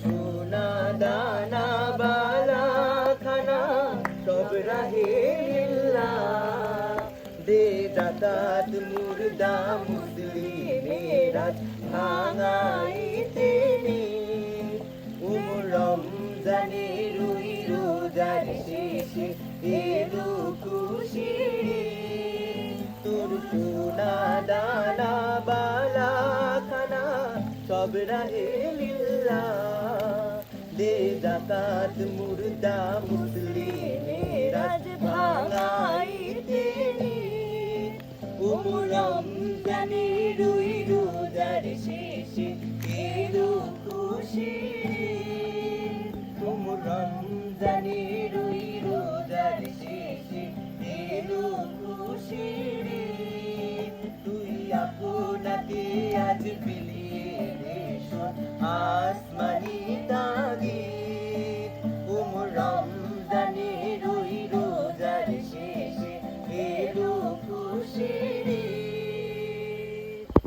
সোনা দানা বালা খানা, সব রাহে দে দাদাত মুর্দা মুসলিমেরা ভাঙাইতে নে। উমর রমজানের ওই রোজার শেষে এলো খুশি তোর সোনা দানা বালা খানা, সব রাহে আলা দে জাকাত মুর্দা মুসলিমের আজ ভাঙাই তিনি উমরম জানি রুই রোজার শেষে কেরু খুশি উমরম জানি রুই manitas.